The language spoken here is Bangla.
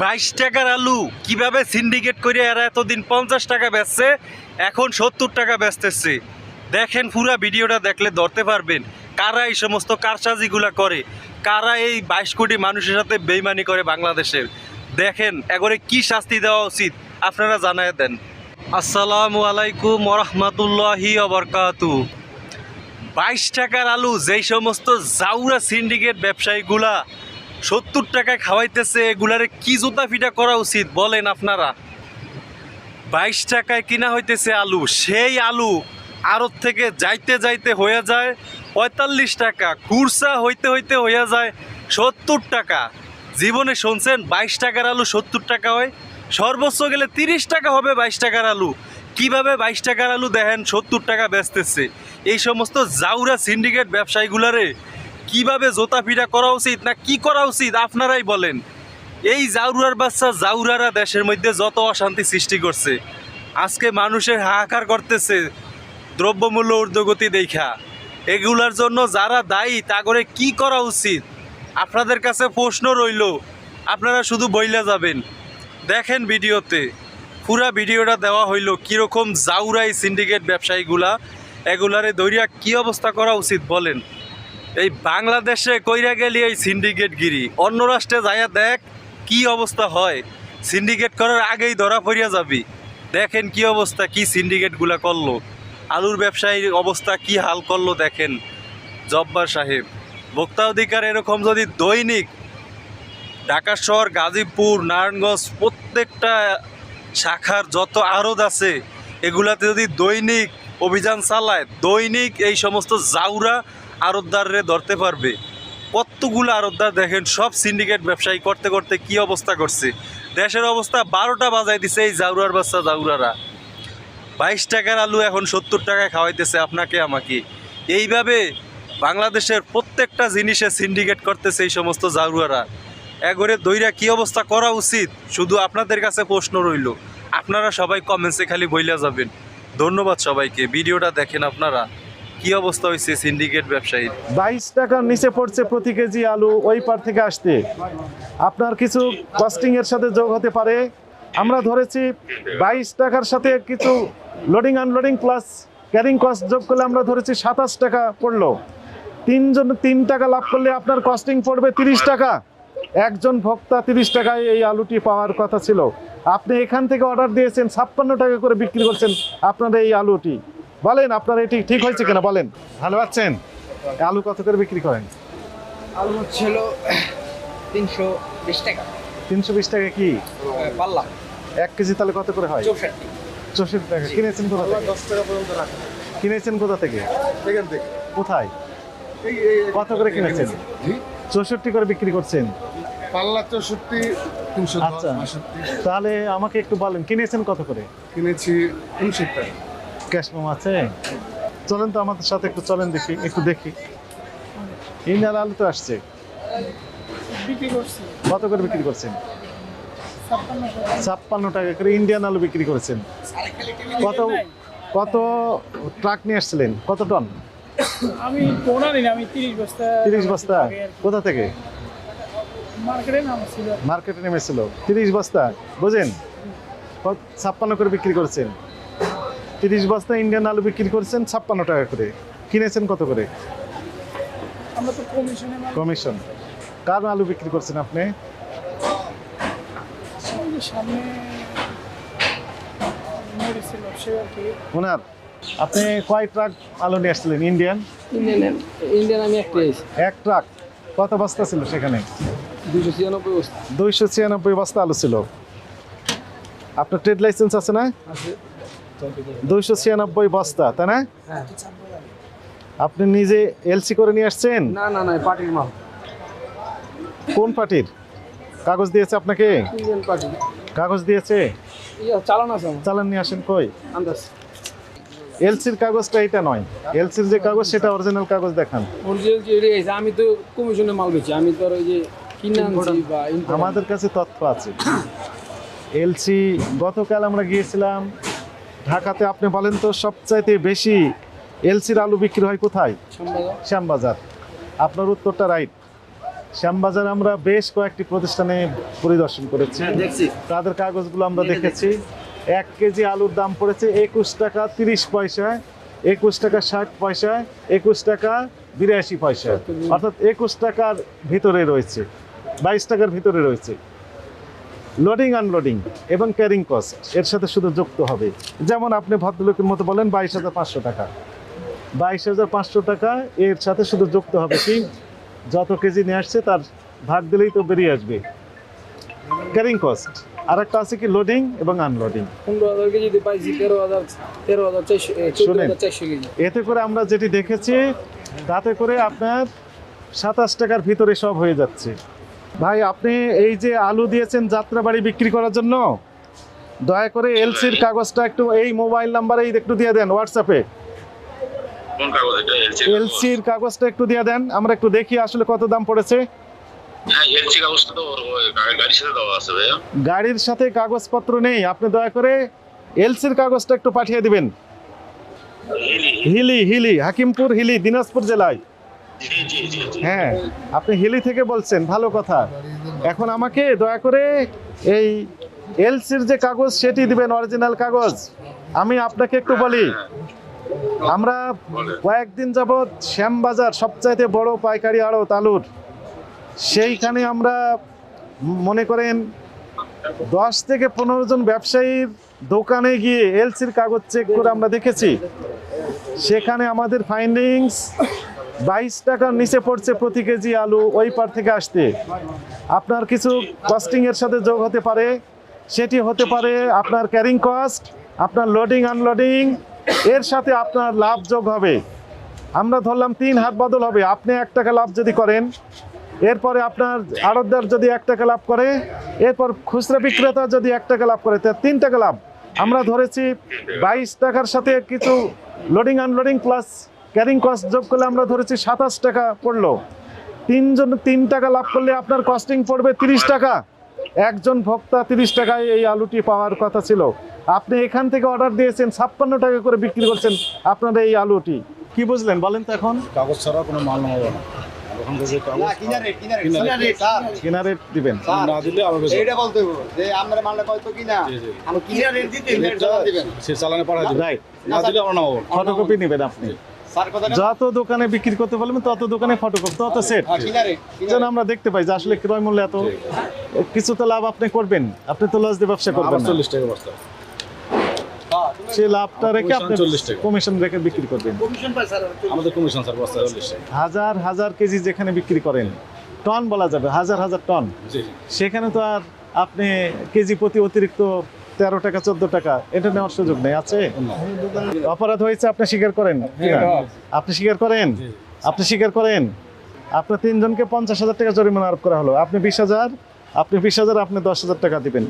বাইশ টাকার আলু কীভাবে সিন্ডিকেট করে এরা এতদিন পঞ্চাশ টাকা বেচছে, এখন সত্তর টাকা বেচতেছে। দেখেন পুরা ভিডিওটা দেখলে ধরতে পারবেন কারা এই সমস্ত কারসাজিগুলা করে, কারা এই বাইশ কোটি মানুষের সাথে বেইমানি করে বাংলাদেশের। দেখেন এগরে কি শাস্তি দেওয়া উচিত, আপনারা জানায় দেন। আসসালামু আলাইকুম ওরহমতুল্লাহি অবরকাতু বাইশ টাকার আলু, যেই সমস্ত জাউরা সিন্ডিকেট ব্যবসায়ীগুলা সত্তর টাকায় খাওয়াইতেছে, এগুলারে কি জুতা ফিটা করা উচিত? বলেন আপনারা। বাইশ টাকায় কিনা হইতেছে আলু, সেই আলু আড়ত থেকে যাইতে যাইতে হয়ে যায় পঁয়তাল্লিশ টাকা কুরসা হইতে হইতে হয়ে যায় সত্তর টাকা। জীবনে শুনছেন, বাইশ টাকার আলু সত্তর টাকা হয়, সর্বোচ্চ গেলে তিরিশ টাকা হবে বাইশ টাকার আলু। কীভাবে বাইশ টাকার আলু দেখেন, সত্তর টাকা বেচতেছে? এই সমস্ত জাউরা সিন্ডিকেট ব্যবসায়ীগুলারে কীভাবে জোতা ফিটা করা উচিত না কি করা উচিত আপনারাই বলেন। এই জাউরার বাচ্চা জাউরারা দেশের মধ্যে যত অশান্তি সৃষ্টি করছে, আজকে মানুষের হাহাকার করতেছে, দ্রব্যমূল্য ঊর্ধ্বগতি দেখা। এগুলার জন্য যারা দায়ী তা করে কি করা উচিত? আপনাদের কাছে প্রশ্ন রইল, আপনারা শুধু বইলা যাবেন। দেখেন ভিডিওতে, পুরা ভিডিওটা দেওয়া হইল কীরকম জাউরাই সিন্ডিকেট ব্যবসায়ীগুলা, এগুলারে দৈরিয়া কি অবস্থা করা উচিত বলেন। এই বাংলাদেশে কইরা গেলি এই সিন্ডিকেট গিরি। অন্য রাষ্ট্রে যাইয়া দেখ কি অবস্থা হয়। সিন্ডিকেট করার আগেই ধরা পড়িয়া যাবি। দেখেন কি অবস্থা, কি সিন্ডিকেটগুলা করল। আলুর ব্যবসায়ীর অবস্থা কি হাল করল দেখেন জব্বার সাহেব। ভোক্তা অধিকার এরকম যদি দৈনিক ঢাকা শহর, গাজীপুর, নারায়ণগঞ্জ প্রত্যেকটা শাখার যত আড়ত আছে, এগুলাতে যদি দৈনিক অভিযান চালায়, দৈনিক এই সমস্ত জাউরা আড়তদাররে ধরতে পারবে। কতগুলো আড়তদার দেখেন, সব সিন্ডিকেট ব্যবসায়ী করতে করতে কি অবস্থা করছে। দেশের অবস্থা বারোটা বাজাই দিছে এই জাউরার বাচ্চা জাউরারা। বাইশ টাকার আলু এখন সত্তর টাকায় খাওয়াইতেছে আপনাকে, আমাকে। এইভাবে বাংলাদেশের প্রত্যেকটা জিনিসে সিন্ডিকেট করতেছে এই সমস্ত জাউরারা। এগরে দইরা কি অবস্থা করা উচিত? শুধু আপনাদের কাছে প্রশ্ন রইল। আপনারা সবাই কমেন্টসে খালি বইলা যাবেন। ধন্যবাদ সবাইকে। ভিডিওটা দেখেন আপনারা। কি অবস্থা হয়েছে সিন্ডিকেট ব্যবসায়ী বাইশ টাকার নিচে পড়ছে প্রতি কেজি আলু ওই পার থেকে আসতে। আপনার কিছু কস্টিং এর সাথে যোগ হতে পারে। আমরা ধরেছি বাইশ টাকার সাথে কিছু loading unloading plus carrying cost যোগ করলে আমরা ধরেছি সাতাশ টাকা পড়ল। তিনজন, তিন টাকা লাভ করলে আপনার কস্টিং পড়বে তিরিশ টাকা। একজন ভোক্তা তিরিশ টাকায় এই আলুটি পাওয়ার কথা ছিল। আপনি এখান থেকে অর্ডার দিয়েছেন, ছাপ্পান্ন টাকা করে বিক্রি করছেন আপনার এই আলুটি। বলেন আপনার এটি ঠিক হয়েছে কিনা বলেন। ভালো পাচ্ছেন আলু কত করে বিক্রি করেন? আলু ছিল তিনশো বিশ টাকা। তিনশো বিশ টাকা কি? পাল্লা। এক কেজি তাহলে কত করে হয়? চৌষট্টি। টাকা। কিনেছেন কোথা থেকে? দশ টাকা পর্যন্ত কিনেছেন কোথা থেকে? এখান থেকে। কোথায়? কত করে কিনেছেন? চৌষট্টি করে বিক্রি করছেন? পাল্লা চৌষট্টি আচ্ছা। তাহলে আমাকে একটু বলেন কিনেছেন কত করে? কিনেছি উনষট্টি টাকা। ক্যাশ মোম আছে? চলেন তো আমাদের সাথে একটু চলেন দেখি একটু দেখি। ইন্ডিয়ান আলু তো আসছে। কত করে বিক্রি করছেন? ছাপ্পান্ন টাকা। করে ইন্ডিয়ান আলু বিক্রি করেছেন। কত কত ট্রাক নিয়ে আসছিলেন? কত টন? আমি তিরিশ বস্তা। কোথা থেকে? মার্কেটে নাম ছিল মার্কেটে নেমেছিল। বস্তা? বুঝেন? কত- ছাপ্পান্ন করে বিক্রি করেছেন? তিরিশ বস্তা ইন্ডিয়ান আলু বিক্রি করছেন ছাপ্পান্ন টাকা করে। কিনেছেন কত করে? আমরা তো কমিশনে কার আলু বিক্রি করছেন আপনি? ওনার আপনি কয় ট্রাক আলু নিয়ে আসছিলেন ইন্ডিয়ান? ইন্ডিয়ান ইন্ডিয়ান আমি এক ট্রাক কত বস্তা ছিল সেখানে? দুশো ছিয়ানব্বই বস্তা। দুইশো ছিয়ানব্বই বস্তা আলু ছিল। আপনার ট্রেড লাইসেন্স আছে না? আছে। দুইশো ছিয়ানব্বই বস্তা তাই না? হ্যাঁ আপনি নিজে এলসি করে নিয়ে আসছেন? না না না পার্টির মাল। কোন পার্টির কাগজ দিয়েছে আপনাকে? কাগজ দিয়েছে? চালান নিয়ে আসেন কই? এলসির কাগজটা এটা নয়। এলসির যে কাগজ সেটা অরিজিনাল কাগজ দেখান। আমি তো কমিশনে মাল বেচি। আমি তো ওই যে আমাদের কাছে তথ্য আছে। এলসি গতকাল আমরা গিয়েছিলাম ঢাকাতে আপনি বলেন তো সবচাইতে বেশি এলসির আলু বিক্রি হয় কোথায়? শ্যামবাজার। আপনার উত্তরটা রাইট শ্যামবাজার আমরা বেশ কয়েকটি প্রতিষ্ঠানে পরিদর্শন করেছি। তাদের কাগজগুলো আমরা দেখেছি। এক কেজি আলুর দাম পড়েছে একুশ টাকা তিরিশ পয়সা একুশ টাকা ষাট পয়সা একুশ টাকা বিরাশি পয়সা অর্থাৎ একুশ টাকার ভিতরে রয়েছে বাইশ টাকার ভিতরে রয়েছে। লোডিং আনলোডিং এবং ক্যারিং কস্ট এর সাথে শুধু যুক্ত হবে। যেমন আপনি ভদ্রলোকের মতো বলেন বাইশ হাজার পাঁচশো টাকা। বাইশ হাজার পাঁচশো টাকা এর সাথে শুধু যুক্ত হবে কি? যত কেজি নিয়ে আসছে তার ভাগ দিলেই তো বেরিয়ে আসবে। ক্যারিং কস্ট আর একটা আছে কি? লোডিং এবং আনলোডিং এতে করে আমরা যেটি দেখেছি তাতে করে আপনার সাতাশ টাকার ভিতরে সব হয়ে যাচ্ছে। ভাই আপনি এই যে আলু দিয়েছেন যাত্রাবাড়ি বিক্রি করার জন্য দয়া করে এলসির কাগজটা একটু এই মোবাইল নাম্বারেই একটু দিয়ে দেন হোয়াটসঅ্যাপে এলসির কাগজটা একটু দিয়ে দেন আমরা একটু দেখি আসলে কত দাম পড়েছে। হ্যাঁ গাড়ির সাথে কাগজপত্র নেই আপনি দয়া করে এলসির কাগজটা একটু পাঠিয়ে দিবেন। হিলি হিলি হাকিমপুর হিলি দিনাজপুর জেলায়। হ্যাঁ আপনি হিলি থেকে বলছেন, ভালো কথা। এখন আমাকে দয়া করে এই এলসির যে কাগজ, সেটি দিবেন, অরিজিনাল কাগজ। আমি আপনাকে একটু বলি, আমরা কয়েকদিন যাবৎ শ্যামবাজার, সবচাইতে বড় পাইকারি আড়ত আলুর সেইখানে আমরা মনে করেন দশ থেকে পনেরো জন ব্যবসায়ীর দোকানে গিয়ে এলসির কাগজ চেক করে আমরা দেখেছি। সেখানে আমাদের ফাইন্ডিংস বাইশ টাকার নিচে পড়ছে প্রতি কেজি আলু ওই পার থেকে আসতে। আপনার কিছু কস্টিং এর সাথে যোগ হতে পারে, সেটি হতে পারে আপনার ক্যারিং কস্ট আপনার লোডিং আনলোডিং এর সাথে আপনার লাভ যোগ হবে। আমরা ধরলাম তিন হাত বদল হবে, আপনি এক টাকা লাভ যদি করেন, এরপরে আপনার আড়তদার যদি এক টাকা লাভ করে, এরপর খুচরা বিক্রেতা যদি এক টাকা লাভ করে, তা তিন টাকা লাভ। আমরা ধরেছি বাইশ টাকার সাথে কিছু loading unloading plus carrying cost যোগ করলে আমরা ধরেছি সাতাশ টাকা পড়ল। তিনজন তিন টাকা লাভ করলে আপনার কস্টিং পড়বে তিরিশ টাকা। একজন ভোক্তা তিরিশ টাকায় এই আলুটি পাওয়ার কথা ছিল। আপনি এখান থেকে অর্ডার দিয়েছেন ছাপ্পান্ন টাকা করে বিক্রি করছেন আপনার এই আলুটি। কি বুঝলেন? বলেন তো এখন। কাগজ ছাড়া কোনো মাল নেওয়া হবে না। ওখান থেকে কাগজ কেনা রেট দিবেন। না দিলে আবার বেশি। এইটা বলতে হবে। যে আমরা মালটা কত কিনা। জি, জি। আমরা কিনা রেট দিতে দিবেন। সে চালানে পাঠাই দিবে। রাইট না দিলে আমরা নামাবো ফটোকপি নেবেন আপনি। যত দোকানে বিক্রি করতে বলবেন তত দোকানে ফটোকপি তত সেট হ্যাঁ, কিনা রেট যেন আমরা দেখতে পাই যে আসলে ক্রয় মূল্য এত কিছু তো লাভ আপনি করবেন আপনি তো লস দিয়ে ব্যবসা করবেন চল্লিশ টাকা বস্তা। সেই লাভটা রেখে আপনি কমিশন 40 টাকা। কমিশন রেখে বিক্রি করবেন। আমাদের কমিশন স্যার বস্তা হাজার হাজার কেজি যেখানে বিক্রি করেন টন বলা যাবে হাজার হাজার টন। সেখানে তো আর আপনি কেজি প্রতি অতিরিক্ত তেরো টাকা চোদ্দ টাকা। এটা নেওয়ার সুযোগ নেই আছে? অপরাধ হয়েছে আপনি স্বীকার করেন। আপনি স্বীকার করেন? আপনি স্বীকার করেন? আপনার তিনজনকে পঞ্চাশ হাজার টাকা জরিমানা আরোপ করা হলো। আপনি বিশ হাজার আপনি বিশ হাজার আপনি দশ হাজার টাকা দিবেন।